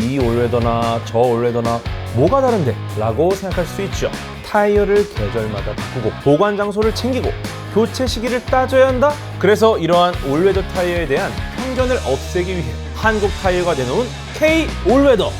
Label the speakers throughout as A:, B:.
A: 이 올웨더나 저 올웨더나 뭐가 다른데? 라고 생각할 수 있죠. 타이어를 계절마다 바꾸고 보관 장소를 챙기고 교체 시기를 따져야 한다? 그래서 이러한 올웨더 타이어에 대한 편견을 없애기 위해 한국 타이어가 내놓은 K 올웨더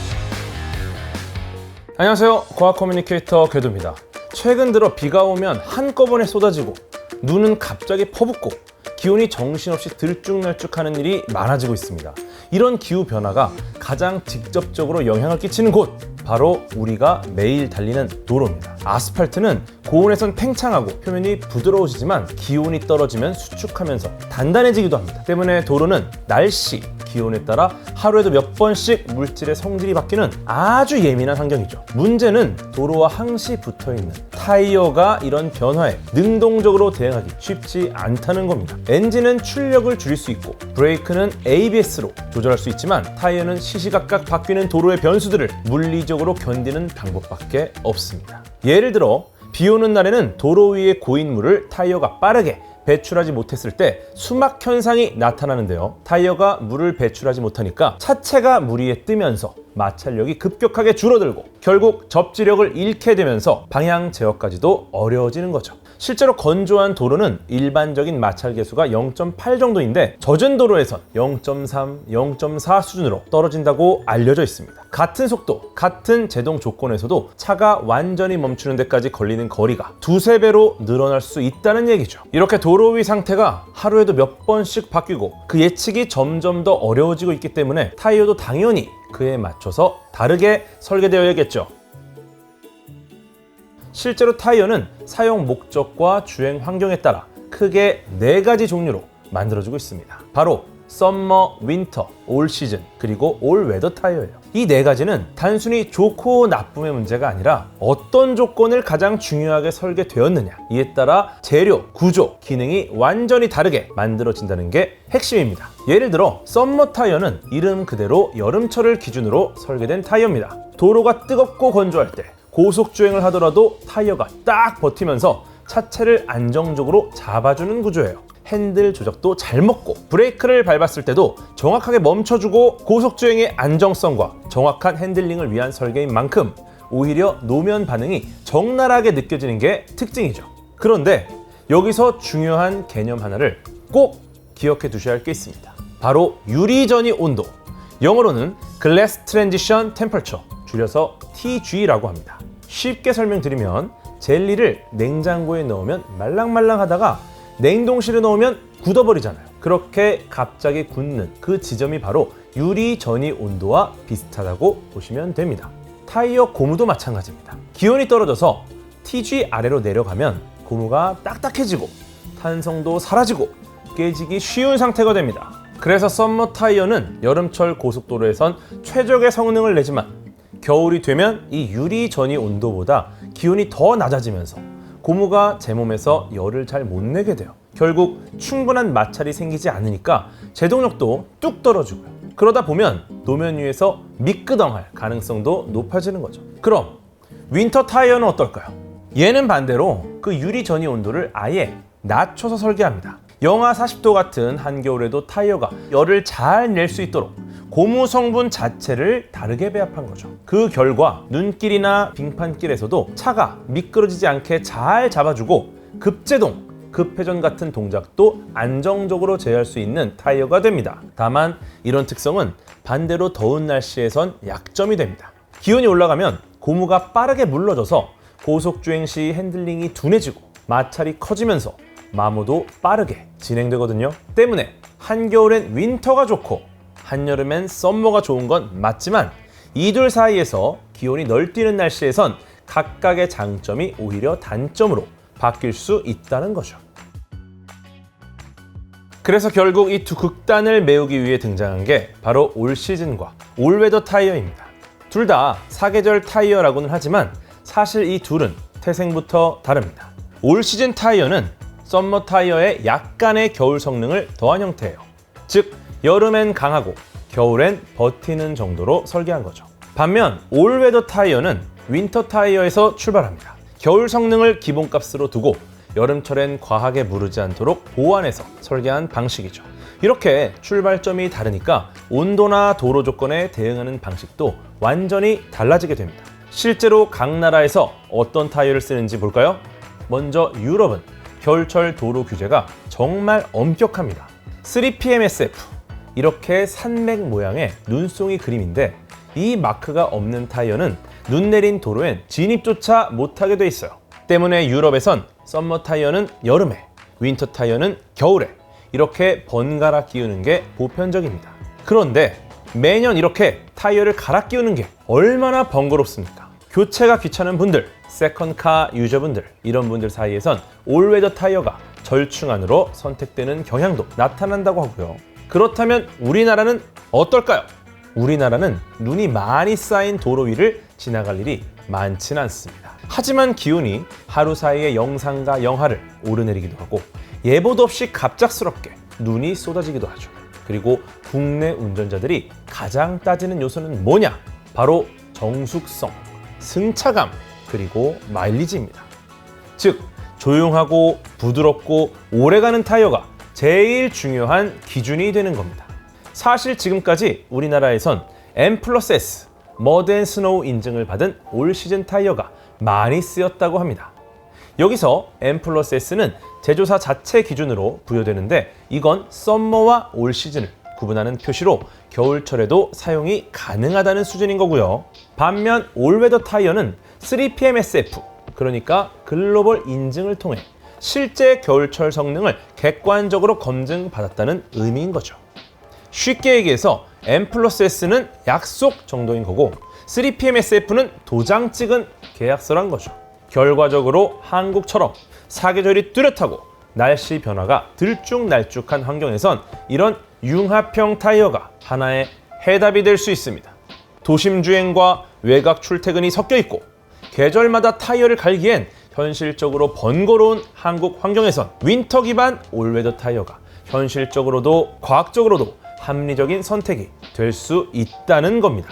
A: 안녕하세요. 과학 커뮤니케이터 궤도입니다. 최근 들어 비가 오면 한꺼번에 쏟아지고 눈은 갑자기 퍼붓고 기온이 정신없이 들쭉날쭉하는 일이 많아지고 있습니다. 이런 기후 변화가 가장 직접적으로 영향을 끼치는 곳 바로 우리가 매일 달리는 도로입니다. 아스팔트는 고온에선 팽창하고 표면이 부드러워지지만 기온이 떨어지면 수축하면서 단단해지기도 합니다. 때문에 도로는 날씨, 기온에 따라 하루에도 몇 번씩 물질의 성질이 바뀌는 아주 예민한 환경이죠. 문제는 도로와 항시 붙어 있는 타이어가 이런 변화에 능동적으로 대응하기 쉽지 않다는 겁니다. 엔진은 출력을 줄일 수 있고 브레이크는 ABS로 조절할 수 있지만 타이어는 시시각각 바뀌는 도로의 변수들을 물리적으로 견디는 방법밖에 없습니다. 예를 들어 비 오는 날에는 도로 위의 고인물을 타이어가 빠르게 배출하지 못했을 때 수막 현상이 나타나는데요. 타이어가 물을 배출하지 못하니까 차체가 물 위에 뜨면서 마찰력이 급격하게 줄어들고 결국 접지력을 잃게 되면서 방향 제어까지도 어려워지는 거죠. 실제로 건조한 도로는 일반적인 마찰 계수가 0.8 정도인데 젖은 도로에선 0.3, 0.4 수준으로 떨어진다고 알려져 있습니다. 같은 속도, 같은 제동 조건에서도 차가 완전히 멈추는 데까지 걸리는 거리가 두세 배로 늘어날 수 있다는 얘기죠. 이렇게 도로 위 상태가 하루에도 몇 번씩 바뀌고 그 예측이 점점 더 어려워지고 있기 때문에 타이어도 당연히 그에 맞춰서 다르게 설계되어야겠죠. 실제로 타이어는 사용 목적과 주행 환경에 따라 크게 네 가지 종류로 만들어지고 있습니다. 바로 썸머, 윈터, 올 시즌, 그리고 올 웨더 타이어예요. 이 네 가지는 단순히 좋고 나쁨의 문제가 아니라 어떤 조건을 가장 중요하게 설계되었느냐 이에 따라 재료, 구조, 기능이 완전히 다르게 만들어진다는 게 핵심입니다. 예를 들어 썸머 타이어는 이름 그대로 여름철을 기준으로 설계된 타이어입니다. 도로가 뜨겁고 건조할 때 고속 주행을 하더라도 타이어가 딱 버티면서 차체를 안정적으로 잡아주는 구조예요. 핸들 조작도 잘 먹고 브레이크를 밟았을 때도 정확하게 멈춰주고 고속 주행의 안정성과 정확한 핸들링을 위한 설계인 만큼 오히려 노면 반응이 적나라하게 느껴지는 게 특징이죠. 그런데 여기서 중요한 개념 하나를 꼭 기억해 두셔야 할 게 있습니다. 바로 유리전이 온도. 영어로는 Glass Transition Temperature, 줄여서 TG라고 합니다. 쉽게 설명드리면 젤리를 냉장고에 넣으면 말랑말랑하다가 냉동실에 넣으면 굳어버리잖아요. 그렇게 갑자기 굳는 그 지점이 바로 유리 전이 온도와 비슷하다고 보시면 됩니다. 타이어 고무도 마찬가지입니다. 기온이 떨어져서 TG 아래로 내려가면 고무가 딱딱해지고 탄성도 사라지고 깨지기 쉬운 상태가 됩니다. 그래서 썸머 타이어는 여름철 고속도로에선 최적의 성능을 내지만 겨울이 되면 이 유리 전이 온도보다 기온이 더 낮아지면서 고무가 제 몸에서 열을 잘 못 내게 돼요. 결국 충분한 마찰이 생기지 않으니까 제동력도 뚝 떨어지고요. 그러다 보면 노면 위에서 미끄덩할 가능성도 높아지는 거죠. 그럼 윈터 타이어는 어떨까요? 얘는 반대로 그 유리 전이 온도를 아예 낮춰서 설계합니다. 영하 40도 같은 한겨울에도 타이어가 열을 잘 낼 수 있도록 고무 성분 자체를 다르게 배합한 거죠. 그 결과 눈길이나 빙판길에서도 차가 미끄러지지 않게 잘 잡아주고 급제동, 급회전 같은 동작도 안정적으로 제어할 수 있는 타이어가 됩니다. 다만 이런 특성은 반대로 더운 날씨에선 약점이 됩니다. 기온이 올라가면 고무가 빠르게 물러져서 고속 주행 시 핸들링이 둔해지고 마찰이 커지면서 마모도 빠르게 진행되거든요. 때문에 한겨울엔 윈터가 좋고 한여름엔 썸머가 좋은 건 맞지만 이둘 사이에서 기온이 널뛰는 날씨에선 각각의 장점이 오히려 단점으로 바뀔 수 있다는 거죠. 그래서 결국 이 두 극단을 메우기 위해 등장한 게 바로 올 시즌과 올웨더 타이어입니다. 둘 다 사계절 타이어라고는 하지만 사실 이 둘은 태생부터 다릅니다. 올 시즌 타이어는 썸머 타이어의 약간의 겨울 성능을 더한 형태예요. 즉 여름엔 강하고 겨울엔 버티는 정도로 설계한 거죠. 반면 올웨더 타이어는 윈터 타이어에서 출발합니다. 겨울 성능을 기본값으로 두고 여름철엔 과하게 무르지 않도록 보완해서 설계한 방식이죠. 이렇게 출발점이 다르니까 온도나 도로 조건에 대응하는 방식도 완전히 달라지게 됩니다. 실제로 각 나라에서 어떤 타이어를 쓰는지 볼까요? 먼저 유럽은 겨울철 도로 규제가 정말 엄격합니다. 3PMSF 이렇게 산맥 모양의 눈송이 그림인데 이 마크가 없는 타이어는 눈 내린 도로엔 진입조차 못하게 돼 있어요. 때문에 유럽에선 썸머 타이어는 여름에, 윈터 타이어는 겨울에 이렇게 번갈아 끼우는 게 보편적입니다. 그런데 매년 이렇게 타이어를 갈아 끼우는 게 얼마나 번거롭습니까? 교체가 귀찮은 분들, 세컨카 유저분들 이런 분들 사이에선 올웨더 타이어가 절충안으로 선택되는 경향도 나타난다고 하고요. 그렇다면 우리나라는 어떨까요? 우리나라는 눈이 많이 쌓인 도로 위를 지나갈 일이 많지는 않습니다. 하지만 기온이 하루 사이에 영상과 영하를 오르내리기도 하고 예보도 없이 갑작스럽게 눈이 쏟아지기도 하죠. 그리고 국내 운전자들이 가장 따지는 요소는 뭐냐? 바로 정숙성, 승차감, 그리고 마일리지입니다. 즉, 조용하고 부드럽고 오래가는 타이어가 제일 중요한 기준이 되는 겁니다. 사실 지금까지 우리나라에선 M 플러스 S, 머드 앤 스노우 인증을 받은 올 시즌 타이어가 많이 쓰였다고 합니다. 여기서 M 플러스 S는 제조사 자체 기준으로 부여되는데 이건 썸머와 올 시즌을 구분하는 표시로 겨울철에도 사용이 가능하다는 수준인 거고요. 반면 올웨더 타이어는 3PMSF 그러니까 글로벌 인증을 통해 실제 겨울철 성능을 객관적으로 검증받았다는 의미인 거죠. 쉽게 얘기해서 M 플러스 S는 약속 정도인 거고 3PMSF는 도장 찍은 계약서란 거죠. 결과적으로 한국처럼 사계절이 뚜렷하고 날씨 변화가 들쭉날쭉한 환경에선 이런 융합형 타이어가 하나의 해답이 될 수 있습니다. 도심 주행과 외곽 출퇴근이 섞여 있고 계절마다 타이어를 갈기엔 현실적으로 번거로운 한국 환경에선 윈터 기반 올웨더 타이어가 현실적으로도 과학적으로도 합리적인 선택이 될 수 있다는 겁니다.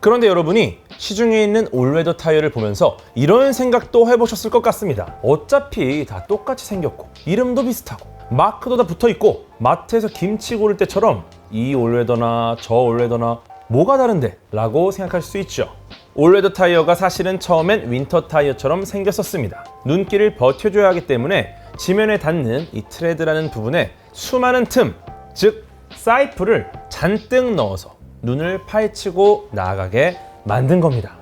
A: 그런데 여러분이 시중에 있는 올웨더 타이어를 보면서 이런 생각도 해보셨을 것 같습니다. 어차피 다 똑같이 생겼고 이름도 비슷하고 마크도 다 붙어 있고 마트에서 김치 고를 때처럼 이 올웨더나 저 올웨더나 뭐가 다른데? 라고 생각할 수 있죠. 올웨더 타이어가 사실은 처음엔 윈터 타이어처럼 생겼었습니다. 눈길을 버텨줘야 하기 때문에 지면에 닿는 이 트레드라는 부분에 수많은 틈, 즉 사이프를 잔뜩 넣어서 눈을 파헤치고 나아가게 만든 겁니다.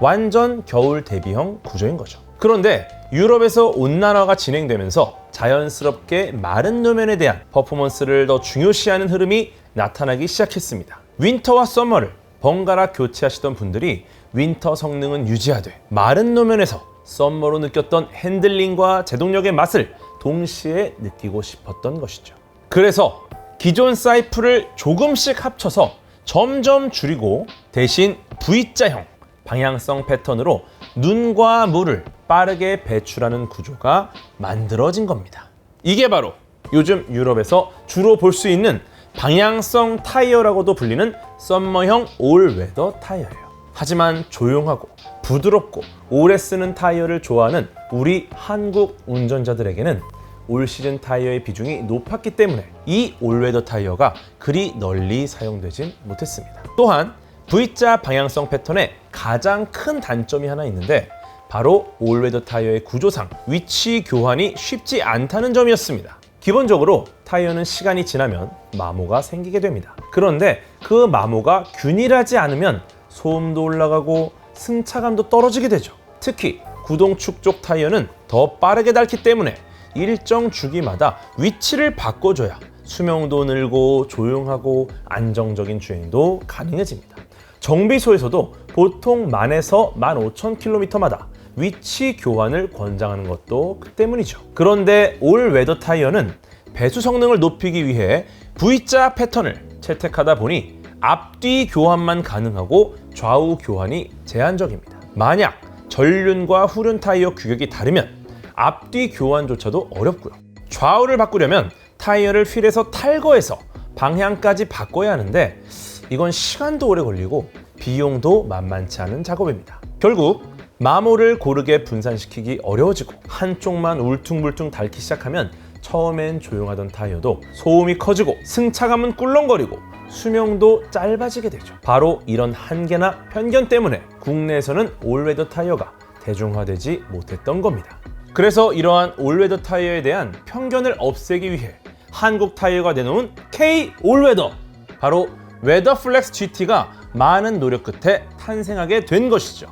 A: 완전 겨울 대비형 구조인 거죠. 그런데 유럽에서 온난화가 진행되면서 자연스럽게 마른 노면에 대한 퍼포먼스를 더 중요시하는 흐름이 나타나기 시작했습니다. 윈터와 서머를 번갈아 교체하시던 분들이 윈터 성능은 유지하되 마른 노면에서 썸머로 느꼈던 핸들링과 제동력의 맛을 동시에 느끼고 싶었던 것이죠. 그래서 기존 사이프를 조금씩 합쳐서 점점 줄이고 대신 V자형 방향성 패턴으로 눈과 물을 빠르게 배출하는 구조가 만들어진 겁니다. 이게 바로 요즘 유럽에서 주로 볼 수 있는 방향성 타이어라고도 불리는 썸머형 올웨더 타이어예요. 하지만 조용하고 부드럽고 오래 쓰는 타이어를 좋아하는 우리 한국 운전자들에게는 올 시즌 타이어의 비중이 높았기 때문에 이 올웨더 타이어가 그리 널리 사용되진 못했습니다. 또한 V자 방향성 패턴의 가장 큰 단점이 하나 있는데 바로 올웨더 타이어의 구조상 위치 교환이 쉽지 않다는 점이었습니다. 기본적으로 타이어는 시간이 지나면 마모가 생기게 됩니다. 그런데 그 마모가 균일하지 않으면 소음도 올라가고 승차감도 떨어지게 되죠. 특히 구동축 쪽 타이어는 더 빠르게 닳기 때문에 일정 주기마다 위치를 바꿔줘야 수명도 늘고 조용하고 안정적인 주행도 가능해집니다. 정비소에서도 보통 만에서 15,000km마다 위치 교환을 권장하는 것도 그 때문이죠. 그런데 올 웨더 타이어는 배수 성능을 높이기 위해 V자 패턴을 채택하다 보니 앞뒤 교환만 가능하고 좌우 교환이 제한적입니다. 만약 전륜과 후륜 타이어 규격이 다르면 앞뒤 교환조차도 어렵고요. 좌우를 바꾸려면 타이어를 휠에서 탈거해서 방향까지 바꿔야 하는데 이건 시간도 오래 걸리고 비용도 만만치 않은 작업입니다. 결국 마모를 고르게 분산시키기 어려워지고 한쪽만 울퉁불퉁 닳기 시작하면 처음엔 조용하던 타이어도 소음이 커지고 승차감은 꿀렁거리고 수명도 짧아지게 되죠. 바로 이런 한계나 편견 때문에 국내에서는 올웨더 타이어가 대중화되지 못했던 겁니다. 그래서 이러한 올웨더 타이어에 대한 편견을 없애기 위해 한국 타이어가 내놓은 K 올웨더 바로 웨더플렉스 GT가 많은 노력 끝에 탄생하게 된 것이죠.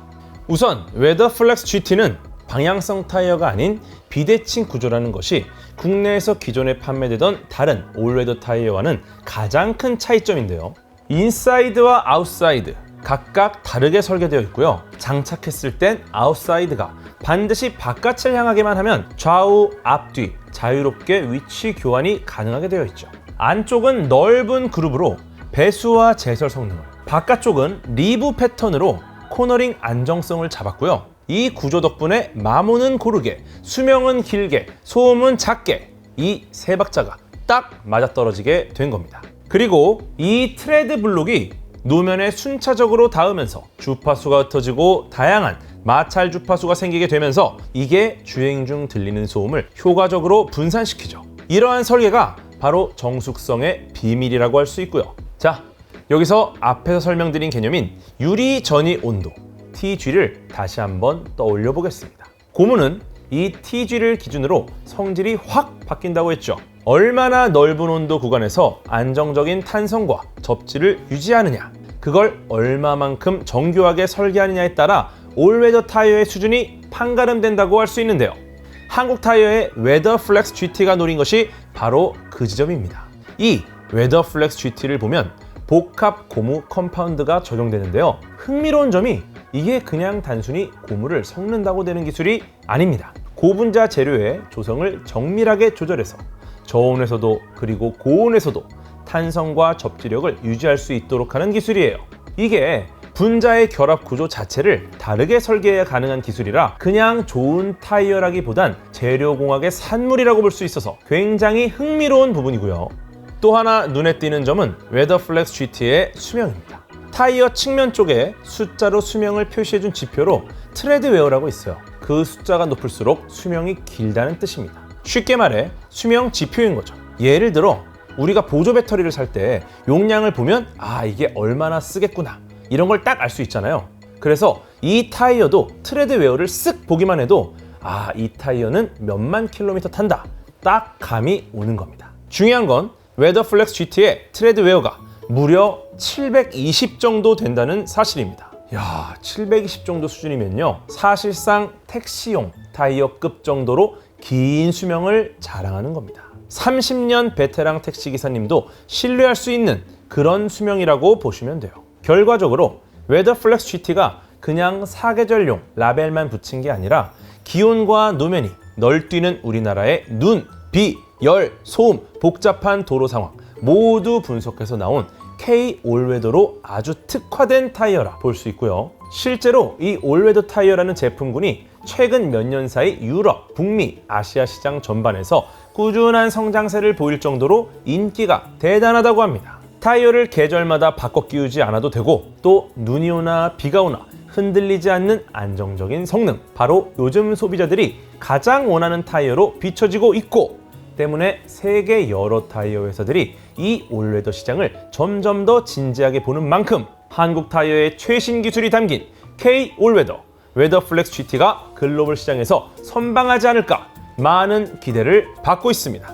A: 우선 웨더플렉스 GT는 방향성 타이어가 아닌 비대칭 구조라는 것이 국내에서 기존에 판매되던 다른 올웨더 타이어와는 가장 큰 차이점인데요. 인사이드와 아웃사이드 각각 다르게 설계되어 있고요. 장착했을 땐 아웃사이드가 반드시 바깥을 향하게만 하면 좌우, 앞뒤 자유롭게 위치 교환이 가능하게 되어 있죠. 안쪽은 넓은 그룹으로 배수와 제설 성능을, 바깥쪽은 리브 패턴으로 코너링 안정성을 잡았고요. 이 구조 덕분에 마모는 고르게, 수명은 길게, 소음은 작게 이 세 박자가 딱 맞아떨어지게 된 겁니다. 그리고 이 트레드 블록이 노면에 순차적으로 닿으면서 주파수가 흩어지고 다양한 마찰 주파수가 생기게 되면서 이게 주행 중 들리는 소음을 효과적으로 분산시키죠. 이러한 설계가 바로 정숙성의 비밀이라고 할 수 있고요. 자, 여기서 앞에서 설명드린 개념인 유리 전이 온도 TG를 다시 한번 떠올려 보겠습니다. 고무는 이 TG를 기준으로 성질이 확 바뀐다고 했죠. 얼마나 넓은 온도 구간에서 안정적인 탄성과 접지를 유지하느냐, 그걸 얼마만큼 정교하게 설계하느냐에 따라 올웨더 타이어의 수준이 판가름된다고 할 수 있는데요. 한국 타이어의 웨더 플렉스 GT가 노린 것이 바로 그 지점입니다. 이 웨더 플렉스 GT를 보면 복합 고무 컴파운드가 적용되는데요. 흥미로운 점이 이게 그냥 단순히 고무를 섞는다고 되는 기술이 아닙니다. 고분자 재료의 조성을 정밀하게 조절해서 저온에서도 그리고 고온에서도 탄성과 접지력을 유지할 수 있도록 하는 기술이에요. 이게 분자의 결합 구조 자체를 다르게 설계해야 가능한 기술이라 그냥 좋은 타이어라기보단 재료공학의 산물이라고 볼 수 있어서 굉장히 흥미로운 부분이고요. 또 하나 눈에 띄는 점은 웨더플렉스 GT의 수명입니다. 타이어 측면 쪽에 숫자로 수명을 표시해준 지표로 트레드웨어라고 있어요. 그 숫자가 높을수록 수명이 길다는 뜻입니다. 쉽게 말해 수명 지표인 거죠. 예를 들어 우리가 보조 배터리를 살 때 용량을 보면 아 이게 얼마나 쓰겠구나 이런 걸 딱 알 수 있잖아요. 그래서 이 타이어도 트레드웨어를 쓱 보기만 해도 아 이 타이어는 몇만 킬로미터 탄다 딱 감이 오는 겁니다. 중요한 건 웨더플렉스 GT의 트레드웨어가 무려 720 정도 된다는 사실입니다. 야, 720 정도 수준이면요. 사실상 택시용 타이어급 정도로 긴 수명을 자랑하는 겁니다. 30년 베테랑 택시 기사님도 신뢰할 수 있는 그런 수명이라고 보시면 돼요. 결과적으로 웨더 플렉스 GT가 그냥 사계절용 라벨만 붙인 게 아니라 기온과 노면이 널뛰는 우리나라의 눈, 비, 열, 소음, 복잡한 도로 상황 모두 분석해서 나온 K 올웨더로 아주 특화된 타이어라 볼 수 있고요. 실제로 이 올웨더 타이어라는 제품군이 최근 몇 년 사이 유럽, 북미, 아시아 시장 전반에서 꾸준한 성장세를 보일 정도로 인기가 대단하다고 합니다. 타이어를 계절마다 바꿔 끼우지 않아도 되고 또 눈이 오나 비가 오나 흔들리지 않는 안정적인 성능 바로 요즘 소비자들이 가장 원하는 타이어로 비춰지고 있고 때문에 세계 여러 타이어 회사들이 이 올웨더 시장을 점점 더 진지하게 보는 만큼 한국 타이어의 최신 기술이 담긴 K 올웨더 웨더플렉스 GT가 글로벌 시장에서 선방하지 않을까 많은 기대를 받고 있습니다.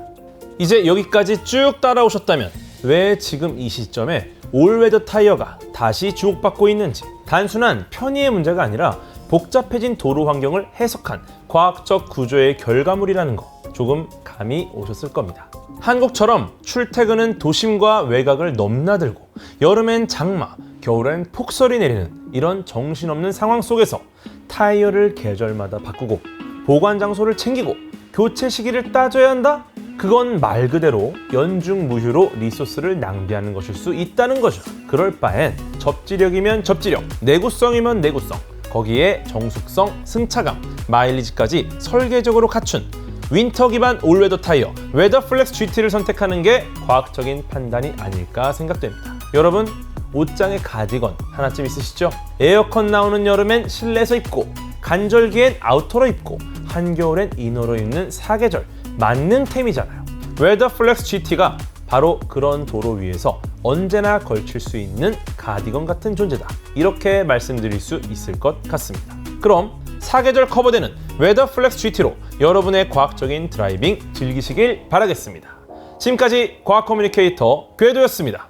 A: 이제 여기까지 쭉 따라오셨다면 왜 지금 이 시점에 올웨더 타이어가 다시 주목받고 있는지 단순한 편의의 문제가 아니라 복잡해진 도로 환경을 해석한 과학적 구조의 결과물이라는 거 조금 감이 오셨을 겁니다. 한국처럼 출퇴근은 도심과 외곽을 넘나들고 여름엔 장마, 겨울엔 폭설이 내리는 이런 정신없는 상황 속에서 타이어를 계절마다 바꾸고 보관 장소를 챙기고 교체 시기를 따져야 한다? 그건 말 그대로 연중무휴로 리소스를 낭비하는 것일 수 있다는 거죠. 그럴 바엔 접지력이면 접지력, 내구성이면 내구성, 거기에 정숙성, 승차감, 마일리지까지 설계적으로 갖춘 윈터 기반 올웨더 타이어 웨더플렉스 GT를 선택하는 게 과학적인 판단이 아닐까 생각됩니다. 여러분 옷장에 가디건 하나쯤 있으시죠? 에어컨 나오는 여름엔 실내에서 입고 간절기엔 아우터로 입고 한겨울엔 이너로 입는 사계절 만능템이잖아요. 웨더플렉스 GT가 바로 그런 도로 위에서 언제나 걸칠 수 있는 가디건 같은 존재다. 이렇게 말씀드릴 수 있을 것 같습니다. 그럼 사계절 커버되는 웨더플렉스 GT로 여러분의 과학적인 드라이빙 즐기시길 바라겠습니다. 지금까지 과학 커뮤니케이터 궤도였습니다.